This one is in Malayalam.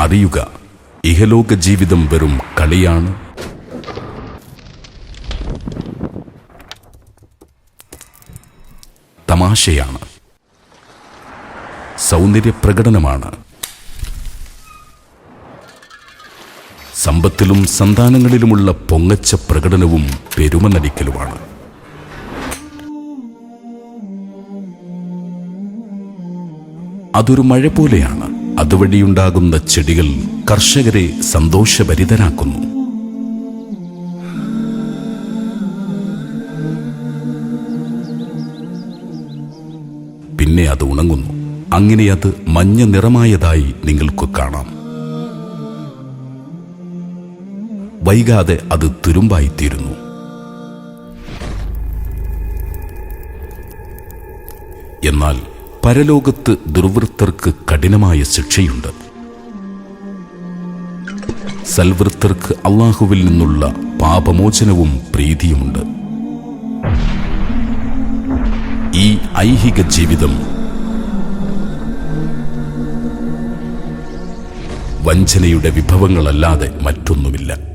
അറിയുക ഇഹലോക ജീവിതം വെറും കളിയാണ്. തമാശയാണ്. സൗന്ദര്യ പ്രകടനമാണ്. സമ്പത്തിലും സന്താനങ്ങളിലുമുള്ള പൊങ്ങച്ച പ്രകടനവും പെരുമ നടിക്കലുമാണ് അതൊരു മഴ പോലെയാണ് അതുവഴിയുണ്ടാകുന്ന ചെടികൾ കർഷകരെ സന്തോഷഭരിതരാക്കുന്നു. പിന്നെ അത് ഉണങ്ങുന്നു. അങ്ങനെ അത് മഞ്ഞ നിറമായതായി നിങ്ങൾക്ക് കാണാം. വൈകാതെ അത് തുരുമ്പായിത്തീരുന്നു. എന്നാൽ പരലോകത്ത് ദുർവൃത്തർക്ക് കഠിനമായ ശിക്ഷയുണ്ട്. സൽവൃത്തർക്ക് അള്ളാഹുവിൽ നിന്നുള്ള പാപമോചനവും പ്രീതിയുമുണ്ട്. ഈ ഐഹിക ജീവിതം വഞ്ചനയുടെ വിഭവങ്ങളല്ലാതെ മറ്റൊന്നുമില്ല.